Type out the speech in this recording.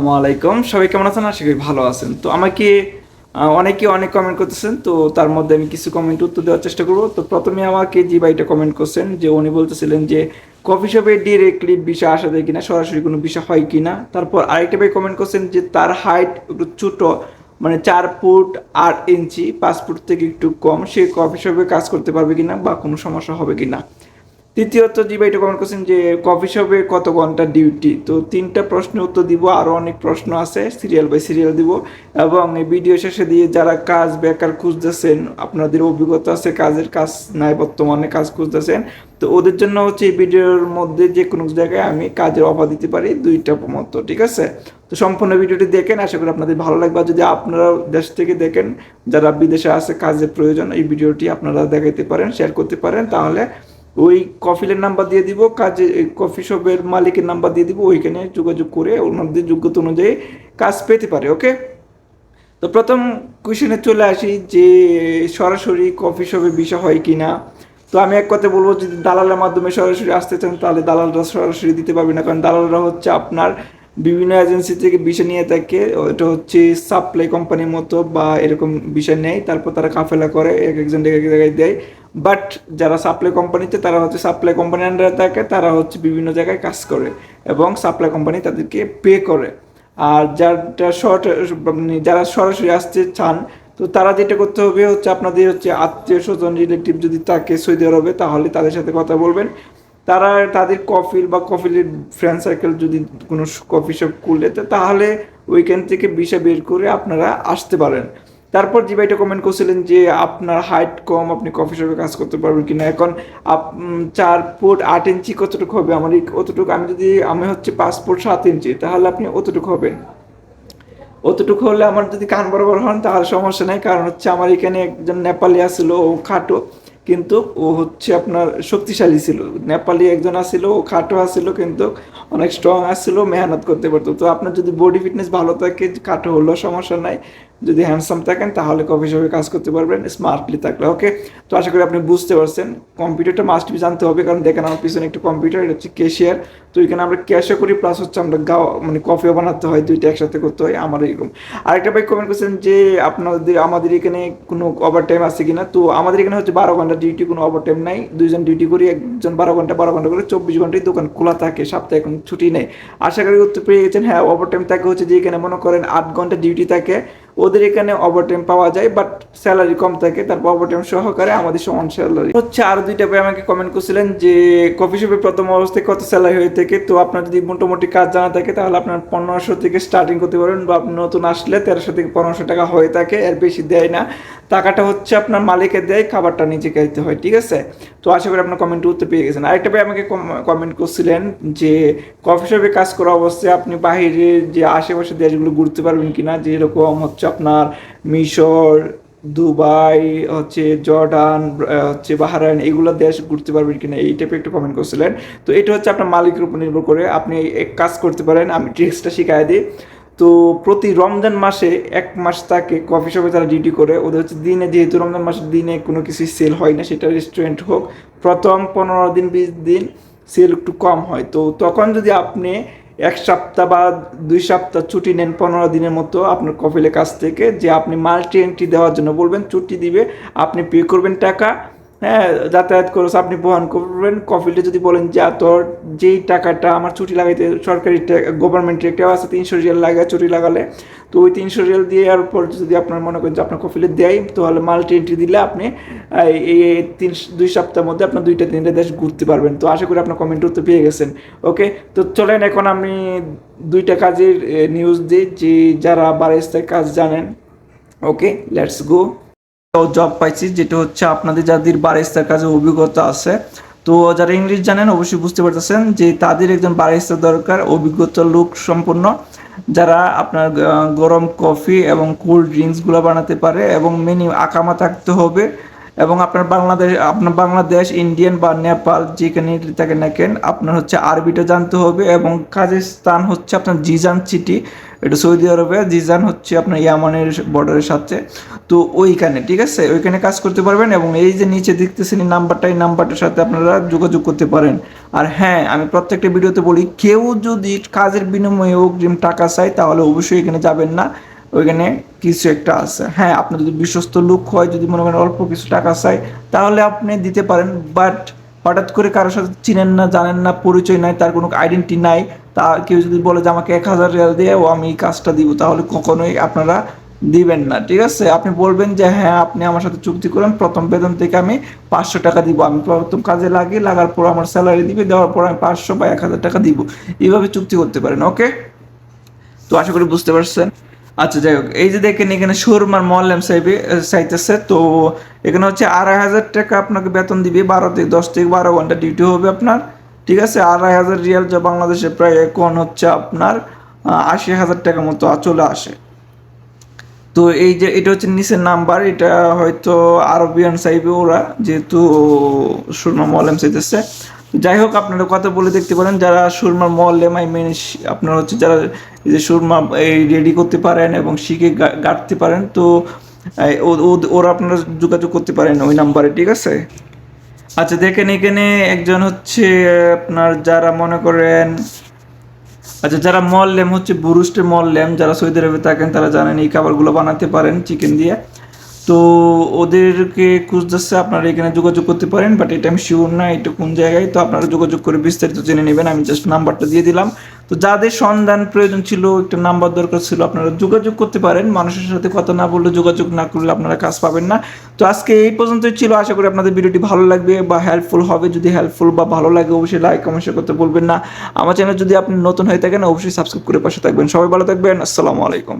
আসসালামু আলাইকুম সবাই কেমন আছেন? আশা করি ভালো আছেন। তো আমাকে অনেকে অনেক কমেন্ট করতেছেন, তো তার মধ্যে আমি কিছু কমেন্ট উত্তর দেওয়ার চেষ্টা করব। তো প্রথমে আমাকে জি ভাইটা কমেন্ট করছেন যে উনি বলতেছিলেন যে কফি শপে ডিরেক্টলি বিষয় আসা যায় কিনা, সরাসরি কোনো বিষয় হয় কিনা? তারপর আরেকটা ভাই কমেন্ট করছেন যে, তার হাইট একটু ছোটো মানে চার ফুট আট ইঞ্চি, পাঁচ ফুট থেকে একটু কম, সে কফি শপে কাজ করতে পারবে কিনা বা কোনো সমস্যা হবে কিনা? তৃতীয়ত জি ভাই এটা কমেন্ট করছেন যে কফি শপে কত ঘণ্টা ডিউটি তো তিনটা প্রশ্নের উত্তর দিব আরও অনেক প্রশ্ন আছে সিরিয়াল বাই সিরিয়াল দিব। এবং এই ভিডিও শেষে দিয়ে যারা কাজ বেকার খুঁজতেছেন, আপনাদের অভিজ্ঞতা আছে, কাজের কাজ নাই, বর্তমানে কাজ খুঁজতেছেন, তো ওদের জন্য হচ্ছে এই ভিডিওর মধ্যে যে কোনো জায়গায় আমি কাজের অফার দিতে পারি দুইটা মতো, ঠিক আছে? তো সম্পূর্ণ ভিডিওটি দেখেন, আশা করি আপনাদের ভালো লাগবে। যদি আপনারা দেশ থেকে দেখেন, যারা বিদেশে আছে, কাজের প্রয়োজন, এই ভিডিওটি আপনারা দেখাইতে পারেন শেয়ার করতে পারেন, তাহলে ওই কফিলের নাম্বার দিয়ে দিব, কাজে কফি শপের মালিকের নাম্বার দিয়ে দিব, ওইখানে যোগাযোগ করে ওনাদের যোগ্যতা অনুযায়ী কাজ পেতে পারে ওকে তো প্রথম কোয়েশনে চলে আসি যে সরাসরি কফি শপে বিষয় হয় কি না তো আমি এক কথা বলব, যদি দালালের মাধ্যমে সরাসরি আসতে চান, তাহলে দালালরা সরাসরি দিতে পারবে না, কারণ দালালরা হচ্ছে আপনার বিভিন্ন এজেন্সি থেকে বিষয় নিয়ে থাকে। এটা হচ্ছে সাপ্লাই কোম্পানির মতো বা এরকম বিষয় নেয় তারপর তারা কাফেলা করে, এক একজন এক এক জায়গায় দেয়। বাট যারা সাপ্লাই কোম্পানিতে তারা হচ্ছে সাপ্লাই কোম্পানি আন্ডারে থাকে। তারা হচ্ছে বিভিন্ন জায়গায় কাজ করে এবং সাপ্লাই কোম্পানি তাদেরকে পে করে। আর যারা শর্ট মানে যারা সরাসরি আসতে চান, তো তারা যেটা করতে হবে হচ্ছে আপনাদের হচ্ছে আত্মীয় স্বজন রিলেটিভ যদি থাকে সৌদি আরবে, তাহলে তাদের সাথে কথা বলবেন। তারা তাদের কফিল বা কফিলের ফ্রেন্ড সার্কেল যদি কোনো কফি শপ খুলে তাহলে ওইখান থেকে বিষয় বের করে আপনারা আসতে পারেন। তারপর যে ভাইটা কমেন্ট করছিলেন যে, আপনার হাইট কম, আপনি কফি শপে কাজ করতে পারবেন কিনা। এখন আপ চার ফুট আট ইঞ্চি কতটুকু হবে? আমার অতটুকু, আমি যদি, আমি হচ্ছে পাঁচ ফুট সাত ইঞ্চি, তাহলে আপনি অতটুকু হবেন। অতটুকু হলে আমার যদি কান বরাবর হন, তাহলে সমস্যা নেই। কারণ হচ্ছে আমার এখানে একজন নেপালি আসলো ও খাটো। কিন্তু ও হচ্ছে আপনার শক্তিশালী ছিল। নেপালি একজন আসছিল ও খাটো আসছিল কিন্তু অনেক স্ট্রং আসছিল মেহনত করতে পারতো। তো আপনার যদি বডি ফিটনেস ভালো থাকে, খাটো হলেও সমস্যা নাই। যদি হ্যান্ডসাম থাকেন, তাহলে কফি শপে কাজ করতে পারবেন স্মার্টলি থাকলে ওকে তো আশা করি আপনি বুঝতে পারছেন কম্পিউটারটা মাস্ট বি জানতে হবে, কারণ দেখেন আমার পিছনে একটা কম্পিউটার এটা হচ্ছে ক্যাশিয়ার তো এখানে আমরা ক্যাশও করি প্লাস হচ্ছে আমরা গাও মানে কফিও বানাতে হয়, দুইটা একসাথে করতে হয় আমার এরকম। আরেকটা ভাই কমেন্ট করছেন যে, আপনাদের, আমাদের এখানে কোনো ওভার টাইম আছে কিনা? তো আমাদের এখানে হচ্ছে বারো ঘণ্টা ডিউটি কোনো ওভার টাইম নাই, দুইজন ডিউটি করি, একজন বারো ঘণ্টা বারো ঘণ্টা করে চব্বিশ ঘন্টায় দোকান খোলা থাকে, সপ্তাহে এখন ছুটি নেই। আশা করি উত্তর পেয়ে গেছেন হ্যাঁ ওভার টাইম থাকে হচ্ছে যে এখানে মনে করেন আট ঘণ্টা ডিউটি থাকে ওদের এখানে ওভার টাইম পাওয়া যায় বাট স্যালারি কম থাকে, তারপর ওভার টাইম সহকারে আমাদের সমান স্যালারি হচ্ছে আরও দুইটা ভাই আমাকে কমেন্ট করছিলেন যে কফি শপে প্রথম অবস্থায় কত স্যালারি হয়ে থাকে, তো আপনার যদি মোটামুটি কাজ জানা থাকে, তাহলে আপনার পনেরোশো থেকে স্টার্টিং করতে পারেন, বা আপনি নতুন আসলে তেরোশো থেকে পনেরোশো টাকা হয়ে থাকে, এর বেশি দেয় না। টাকাটা হচ্ছে আপনার মালিকের দেয়, খাবারটা নিজে খাইতে হয়, ঠিক আছে? তো আশা করি আপনার কমেন্ট উত্তর পেয়ে গেছেন। আরেকটা ভাই আমাকে কমেন্ট করছিলেন যে কফি শপে কাজ করা অবস্থায় আপনি বাইরে যে আশেপাশে দেশগুলো ঘুরতে পারবেন কিনা? যেরকম হচ্ছে আপনার মিশর, দুবাই, হচ্ছে জর্ডান হচ্ছে বাহারাইন, এগুলো দেশ ঘুরতে পারবেন কিনা? এই টাইপের একটু কমেন্ট করছিলেন। তো এটা হচ্ছে আপনার মালিকের উপর নির্ভর করে আপনি এক কাজ করতে পারেন। আমি ট্রিক্সটা শিখাই দিই। তো প্রতি রমজান মাসে এক মাস তাকে কফি শপে তারা ডিউটি করে। ওদের হচ্ছে দিনে যেহেতু রমজান মাসের দিনে কোনো কিছু সেল হয় না, সেটা রেস্টুরেন্ট হোক, প্রথম পনেরো দিন, বিশ দিন সেল একটু কম হয়। তো তখন যদি আপনি এক সপ্তাহ বা দুই সপ্তাহ ছুটি নেন পনেরো দিনের মতো আপনার কফিলের কাছ থেকে, যে আপনি মাল্টি এন্ট্রি দেওয়ার জন্য বলবেন, ছুটি দিবে, আপনি পে করবেন টাকা হ্যাঁ যাতায়াত খরচ আপনি বহন করবেন। কফিলটা যদি বলেন যে তোর যেই টাকাটা আমার ছুটি লাগাইতে সরকারি গভর্নমেন্টের একটা আছে, তিনশো রিয়াল লাগে ছুটি লাগালে, তো ওই তিনশো রিয়াল দিয়ে আর পর যদি আপনার মনে করেন যে, আপনার কফিলে দেয়, তাহলে মাল্টি এন্ট্রি দিলে আপনি এই তিন, দুই সপ্তাহের মধ্যে আপনার দুইটা তিনটা দেশ ঘুরতে পারবেন। তো আশা করি আপনার কমেন্ট উত্তর পেয়ে গেছেন। ওকে তো চলেন, এখন আমি দুইটা কাজের নিউজ দিই। যে, যারা বারেস্তায় কাজ জানেন ওকে লেটস গো জব পাইছি, যেটা হচ্ছে আপনাদের যাদের বারেস্তার কাজে অভিজ্ঞতা আছে। তো যারা ইংলিশ জানেন, অবশ্যই বুঝতে পারতেছেন যে তাদের একজন বারেস্তার দরকার, অভিজ্ঞতা লোক সম্পূর্ণ যারা আপনার গরম কফি এবং কোল্ড ড্রিঙ্কসগুলো বানাতে পারে এবং মিনি আকামা থাকতে হবে। এবং আপনার বাংলাদেশ আপনার বাংলাদেশ, ইন্ডিয়ান বা নেপাল যেখানে থাকে না কেন, আপনার হচ্ছে আরবিটা জানতে হবে এবং কাজের স্থান হচ্ছে আপনার জিজান সিটি, এটা সৌদি আরবে, জিজান হচ্ছে আপনার ইয়ামানের বর্ডারের সাথে। তো ওইখানে, ঠিক আছে? ওইখানে কাজ করতে পারবেন এবং এই যে নিচে দেখতেছেন এই নাম্বারটা, এই নাম্বারটার সাথে আপনারা যোগাযোগ করতে পারেন। আর হ্যাঁ আমি প্রত্যেকটা ভিডিওতে বলি, কেউ যদি কাজের বিনিময়ে অগ্রিম টাকা চায়, তাহলে অবশ্যই এখানে যাবেন না। ওইখানে কিছু একটা আছে। হ্যাঁ আপনার যদি বিশ্বস্ত লোক হয়, যদি মনে করেন অল্প কিছু টাকা চায় তাহলে আপনি দিতে পারেন। বাট হঠাৎ করে কারোর সাথে চিনেন না, জানেন না, পরিচয় নাই, তার কোনো আইডেন্টি নাই, তা কেউ যদি বলে যে আমাকে এক হাজার রিয়াল দিয়ে, ও, আমি কাজটা দিব, তাহলে কখনোই আপনারা দিবেন না, ঠিক আছে? আপনি বলবেন যে হ্যাঁ আপনি আমার সাথে চুক্তি করেন, প্রথম বেতন থেকে আমি পাঁচশো টাকা দিব। আমি প্রথম কাজে লাগি, লাগার পর আমার স্যালারি দিবে, দেওয়ার পর আমি পাঁচশো বা এক হাজার টাকা দিব। এইভাবে চুক্তি করতে পারেন, ওকে? তো আশা করি বুঝতে পারছেন। আচ্ছা যাই হোক, এই যে দেখেন এখানে সুরমার মল্লাম সাহেবে চাইতেছে, তো এখানে হচ্ছে আড়াই হাজার টাকা আপনাকে বেতন দিবে, বারো থেকে দশ থেকে বারো ঘণ্টা ডিউটি হবে আপনার, ঠিক আছে? আড়াই হাজার রিয়াল যা বাংলাদেশে প্রায় এখন হচ্ছে আপনার আশি হাজার টাকা মতো চলে আসে। তো এই যে, এটা হচ্ছে নিচের নাম্বার, এটা হয়তো আরবিয়ান চাইবে ওরা, যেহেতু সুরমা মলেম চাইতেছে। যাই হোক, আপনারা কথা বলে দেখতে পারেন, যারা সুরমার মলেম আই মেন আপনারা হচ্ছে যারা যে সুরমা এই রেডি করতে পারেন এবং শিখে গাঁটতে পারেন, তো ওরা আপনারা যোগাযোগ করতে পারেন ওই নাম্বারে, ঠিক আছে? আচ্ছা দেখেন এখানে একজন হচ্ছে আপনার যারা মনে করেন আচ্ছা যারা মল্লেম হচ্ছে বুরুস্টে মল্লেম যারা সৌদি আরবে থাকেন, তারা জানেন এই খাবারগুলো বানাতে পারেন, চিকেন দিয়ে। তো ওদেরকে খুঁজতেছে, আপনারা এখানে যোগাযোগ করতে পারেন বাট এটা আমি শিওর না, এটা কোন জায়গায়, তো আপনারা যোগাযোগ করে বিস্তারিত জেনে নেবেন, আমি জাস্ট নাম্বারটা দিয়ে দিলাম। তো যাদের সন্ধান প্রয়োজন ছিল, একটা নাম্বার দরকার ছিল, আপনারা যোগাযোগ করতে পারেন, মানুষের সাথে কথা না বললে যোগাযোগ না করলে আপনারা কাজ পাবেন না। তো আজকে এই পর্যন্তই ছিল, আশা করি আপনাদের ভিডিওটি ভালো লাগবে বা হেল্পফুল হবে, যদি হেল্পফুল বা ভালো লাগে, অবশ্যই লাইক কমেন্ট করতে বলবেন না। আমার চ্যানেল যদি আপনি নতুন হয়ে থাকেন, অবশ্যই সাবস্ক্রাইব করে পাশে থাকবেন। সবাই ভালো থাকবেন, আসসালামু আলাইকুম।